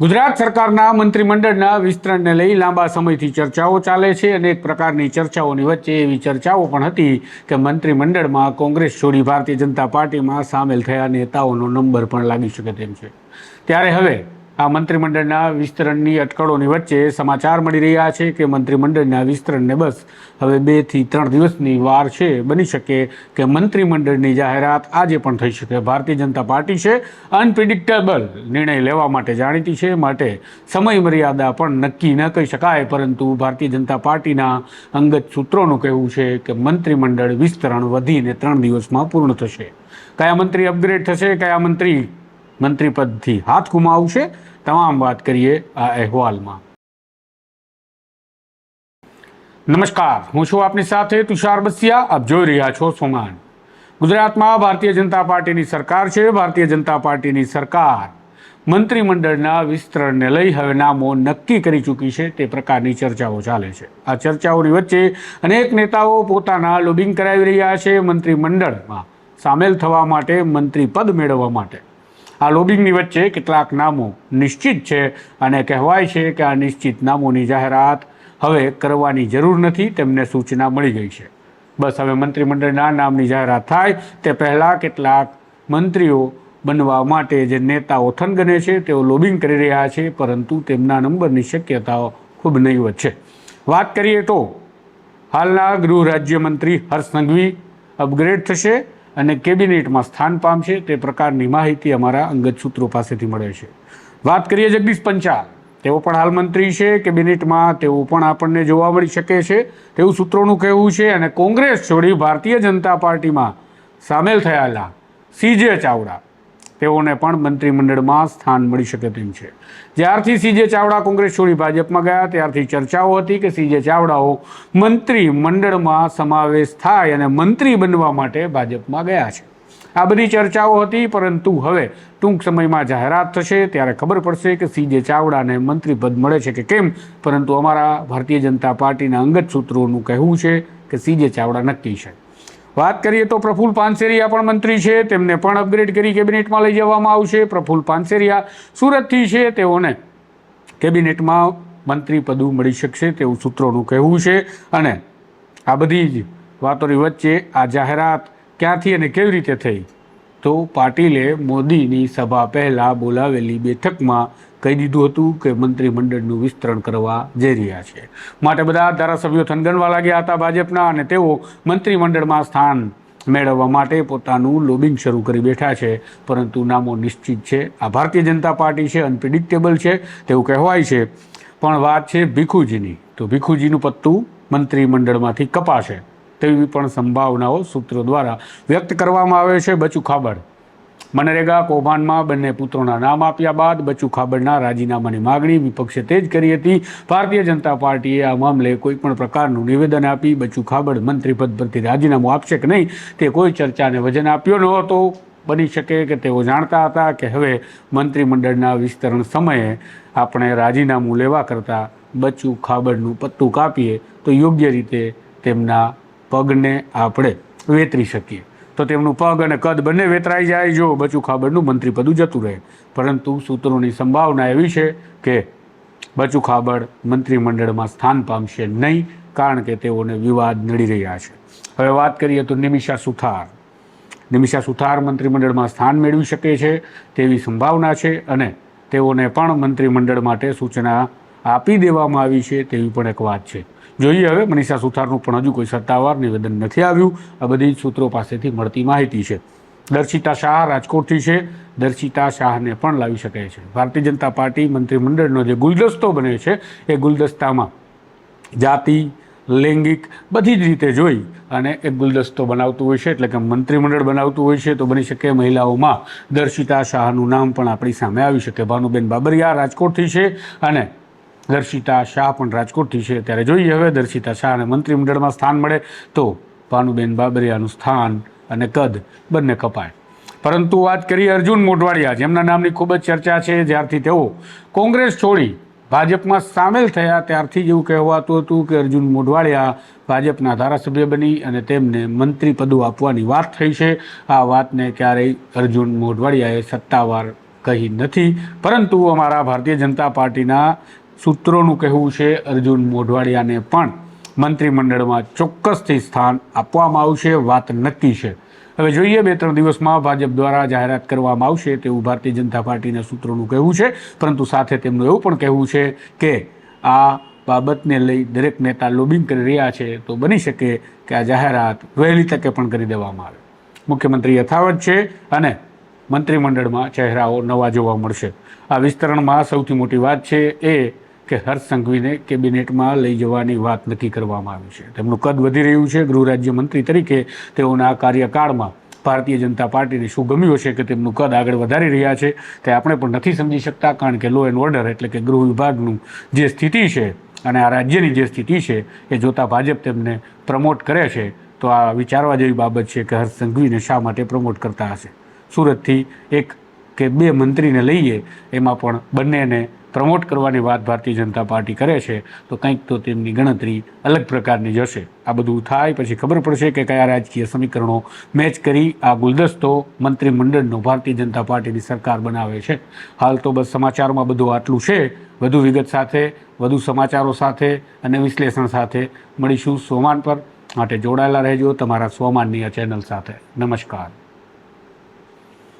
ગુજરાત સરકારના મંત્રીમંડળના વિસ્તરણને લઈ લાંબા સમયથી ચર્ચાઓ ચાલે છે અને એક પ્રકારની ચર્ચાઓની વચ્ચે એવી ચર્ચાઓ પણ હતી કે મંત્રીમંડળમાં કોંગ્રેસ છોડી ભારતીય જનતા પાર્ટીમાં સામેલ થયા નેતાઓનો નંબર પણ લાગી શકે તેમ છે. ત્યારે હવે આ મંત્રીમંડળના વિસ્તરણની અટકળોની વચ્ચે સમાચાર મળી રહ્યા છે કે મંત્રીમંડળના વિસ્તરણને બસ હવે બેથી ત્રણ દિવસની વાર છે. બની શકે કે મંત્રીમંડળની જાહેરાત આજે પણ થઈ શકે. ભારતીય જનતા પાર્ટી છે. અનપ્રિડિક્ટેબલ નિર્ણય લેવા માટે જાણીતી છે. માટે સમય મર્યાદા પણ નક્કી ન કહી શકાય, પરંતુ ભારતીય જનતા પાર્ટીના અંગત સૂત્રોનું કહેવું છે કે મંત્રીમંડળ વિસ્તરણ વધીને ત્રણ દિવસમાં પૂર્ણ થશે. કયા મંત્રી અપગ્રેડ થશે? કયા મંત્રી મંત્રી પદથી હાથ ગુમાવશે. તમામ વાત કરીએ આ અહેવાલમાં. નમસ્કાર, હું છું આપની સાથે તુષાર બસિયા. આપ જોઈ રહ્યા છો સોમાન. ગુજરાતમાં ભારતીય જનતા પાર્ટીની સરકાર છે. ભારતીય જનતા પાર્ટીની સરકાર મંત્રીમંડળના વિસ્તરણને લઈ હવે નામો નક્કી કરી ચૂકી છે. તે પ્રકારની ચર્ચાઓ ચાલે છે. આ ચર્ચાઓની વચ્ચે અનેક નેતાઓ પોતાના લોબિંગ કરાવી રહ્યા છે મંત્રીમંડળમાં સામેલ થવા માટે મંત્રી પદ મેળવવા માટે. આ લોબિંગની વચ્ચે કેટલાક નામો નિશ્ચિત છે અને કહેવાય છે કે આ નિશ્ચિત નામોની જાહેરાત હવે કરવાની જરૂર નથી, તેમને સૂચના મળી ગઈ છે. બસ હવે મંત્રીમંડળના નામની જાહેરાત થાય, તે પહેલાં કેટલાક મંત્રીઓ બનવા માટે જે નેતાઓ થનગને છે, તેઓ લોબિંગ કરી રહ્યા છે, પરંતુ તેમના નંબરની શક્યતાઓ ખૂબ નહીવત છે. વાત કરીએ તો, હાલના ગૃહ રાજ્યમંત્રી હર્ષ સંઘવી અપગ્રેડ થશે. અને કેબિનેટમાં સ્થાન પામશે તે પ્રકારની માહિતી અમારા અંગત સૂત્રો પાસેથી મળે છે. વાત કરીએ જગદીશ પંચાલ. તેઓ પણ હાલ મંત્રી છે. કેબિનેટમાં તેઓ પણ આપણને જોવા મળી શકે છે. તેવું સૂત્રોનું કહેવું છે અને કોંગ્રેસ છોડી ભારતીય જનતા પાર્ટીમાં સામેલ થયેલા સીજે ચાવડા. તેઓને પણ મંત્રીમંડળમાં સ્થાન મળી શકે તેમ છે. જ્યારથી સીજે ચાવડા કોંગ્રેસ છોડી ભાજપમાં ગયા, ત્યારથી ચર્ચાઓ હતી કે સીજે ચાવડાઓ મંત્રી મંડળમાં સમાવેશ થાય અને મંત્રી બનવા માટે ભાજપમાં ગયા છે. આ બધી ચર્ચાઓ હતી, પરંતુ હવે ટૂંક સમયમાં જાહેરાત થશે, ત્યારે ખબર પડશે કે સીજે ચાવડાને મંત્રી પદ મળે છે કે કેમ, પરંતુ અમારા ભારતીય જનતા પાર્ટીના અંગત સૂત્રોનું કહેવું છે કે સીજે ચાવડા નક્કી છે. વાત કરીએ તો પ્રફુલ પાનસેરિયા પણ મંત્રી છે. તેમને પણ અપગ્રેડ કરી કેબિનેટમાં લઈ જવામાં આવશે. પ્રફુલ પાનસેરિયા સુરતથી છે. તેઓને કેબિનેટમાં મંત્રી પદું મળી શકશે તેવું સૂત્રોનું કહેવું છે. અને આ બધી જ વાતોની વચ્ચે આ જાહેરાત ક્યાંથી અને કેવી રીતે થઈ? તો પાટીલે મોદીની સભા પહેલાં બોલાવેલી બેઠકમાં કહી દીધું હતું કે મંત્રીમંડળનું વિસ્તરણ કરવા જઈ રહ્યા છે. માટે બધા ધારાસભ્યો થનગણવા લાગ્યા હતા ભાજપના અને તેઓ મંત્રીમંડળમાં સ્થાન મેળવવા માટે પોતાનું લોબિંગ શરૂ કરી બેઠા છે. પરંતુ નામો નિશ્ચિત છે. આ ભારતીય જનતા પાર્ટી છે, અનપ્રિડિક્ટેબલ છે, તેવું કહેવાય છે. પણ વાત છે ભીખુજીની. તો ભીખુજીનું પત્તું મંત્રીમંડળમાંથી કપાશે તેવી પણ સંભાવનાઓ સૂત્રો દ્વારા વ્યક્ત કરવામાં આવે છે. બચુ ખાબડ મનરેગા, કૌભાંડમાં બંને પુત્રોના નામ આપ્યા બાદ બચુ ખાબડના રાજીનામાની માગણી વિપક્ષે તે જ કરી હતી. ભારતીય જનતા પાર્ટીએ આ મામલે કોઈ પણ પ્રકારનું નિવેદન આપી બચુ ખાબડ મંત્રીપદ પરથી રાજીનામું આપશે કે નહીં તે કોઈ ચર્ચાને વજન આપ્યો ન હતો. બની શકે કે તેઓ જાણતા હતા કે હવે મંત્રીમંડળના વિસ્તરણ સમયે આપણે રાજીનામું લેવા કરતાં બચુ ખાબડનું પત્તું કાપીએ તો યોગ્ય રીતે તેમના પગને આપણે વેતરી શકીએ. તો તેમનું પગ અને કદ બંને વેતરાઈ જાય જો બચુ ખાબડનું મંત્રીપદું જતું રહે. પરંતુ સૂત્રોની સંભાવના એવી છે કે બચુ ખાબડ મંત્રીમંડળમાં સ્થાન પામશે નહીં કારણ કે તેઓને વિવાદ નડી રહ્યા છે. હવે વાત કરીએ તો નિમિષા સુથાર. નિમિષા સુથાર મંત્રીમંડળમાં સ્થાન મેળવી શકે છે તેવી સંભાવના છે અને તેઓને પણ મંત્રીમંડળ માટે સૂચના આપી દેવામાં આવી છે તેવી પણ એક વાત છે. જોઈએ હવે, મનીષા સુથારનું પણ હજુ કોઈ સત્તાવાર નિવેદન નથી આવ્યું. આ બધી સૂત્રો પાસેથી મળતી માહિતી છે. દર્શિતા શાહ રાજકોટથી છે. દર્શિતા શાહને પણ લાવી શકે છે. ભારતીય જનતા પાર્ટી મંત્રીમંડળનો જે ગુલદસ્તો બને છે, એ ગુલદસ્તામાં જાતિ, લૈંગિક બધી જ રીતે જોઈ અને એક ગુલદસ્તો બનાવતું હોય છે, એટલે કે મંત્રીમંડળ બનાવતું હોય છે, તો બની શકે મહિલાઓમાં દર્શિતા શાહનું નામ પણ આપણી સામે આવી શકે. ભાનુબેન બાબરિયા રાજકોટથી છે અને દર્શિતા શાહ પણ રાજકોટથી છે. ત્યારે જોઈએ હવે દર્શિતા શાહને મંત્રીમંડળમાં સ્થાન મળે તો ભાનુબેન બાબરિયાનું સ્થાન અને કદ બંને કપાય. પરંતુ વાત કરીએ અર્જુન મોઢવાડિયા જેમના નામની ખૂબ જ ચર્ચા છે. જ્યારથી તેઓ કોંગ્રેસ છોડી ભાજપમાં સામેલ થયા ત્યારથી જ એવું કહેવાતું હતું કે અર્જુન મોઢવાડિયા ભાજપના ધારાસભ્ય બની અને તેમને મંત્રી પદો આપવાની વાત થઈ છે. આ વાતને ક્યારેય અર્જુન મોઢવાડિયાએ સત્તાવાર કહી નથી. પરંતુ અમારા ભારતીય જનતા પાર્ટીના સૂત્રોનું કહેવું છે, અર્જુન મોઢવાડિયાને પણ મંત્રીમંડળમાં ચોક્કસથી સ્થાન આપવામાં આવશે, વાત નક્કી છે. હવે જોઈએ બે ત્રણ દિવસમાં ભાજપ દ્વારા જાહેરાત કરવામાં આવશે તેવું ભારતીય જનતા પાર્ટીના સૂત્રોનું કહેવું છે, પરંતુ સાથે તેમનું એવું પણ કહેવું છે કે આ બાબતને લઈ દરેક નેતા લોબિંગ કરી રહ્યા છે, તો બની શકે કે આ જાહેરાત વહેલી તકે પણ કરી દેવામાં આવે. મુખ્યમંત્રી યથાવત છે અને મંત્રીમંડળમાં ચહેરાઓ નવા જોવા મળશે. આ વિસ્તરણમાં સૌથી મોટી વાત છે એ કે હર્ષ સંઘવીને કેબિનેટમાં લઈ જવાની વાત નક્કી કરવામાં આવી છે. તેમનું કદ વધી રહ્યું છે. ગૃહ રાજ્યમંત્રી તરીકે તેઓના કાર્યકાળમાં ભારતીય જનતા પાર્ટીને શું ગમ્યું હશે કે તેમનું કદ આગળ વધારી રહ્યા છે તે આપણે પણ નથી સમજી શકતા, કારણ કે લો એન્ડ ઓર્ડર એટલે કે ગૃહ વિભાગનું જે સ્થિતિ છે અને આ રાજ્યની જે સ્થિતિ છે એ જોતાં ભાજપ તેમને પ્રમોટ કરે છે. તો આ વિચારવા જેવી બાબત છે કે હર્ષ સંઘવીને શા માટે પ્રમોટ કરતા હશે? સુરતથી એક કે બે મંત્રીને લઈએ એમાં પણ બંનેને પ્રમોટ કરવાની વાત ભારતીય જનતા પાર્ટી કરે છે, તો કંઈક તો તેમની ગણતરી અલગ પ્રકારની જશે આ બધું થાય પછી ખબર પડશે કે કયા રાજકીય સમીકરણો મેચ કરી આ ગુલદસ્તો મંત્રીમંડળનો ભારતીય જનતા પાર્ટીની સરકાર બનાવે છે. હાલ તો બસ સમાચારમાં બધું આટલું છે. વધુ વિગત સાથે, વધુ સમાચારો સાથે અને વિશ્લેષણ સાથે મળીશું સોમાન પર. માટે જોડાયેલા રહેજો તમારા સોમાનની ચેનલ સાથે. નમસ્કાર.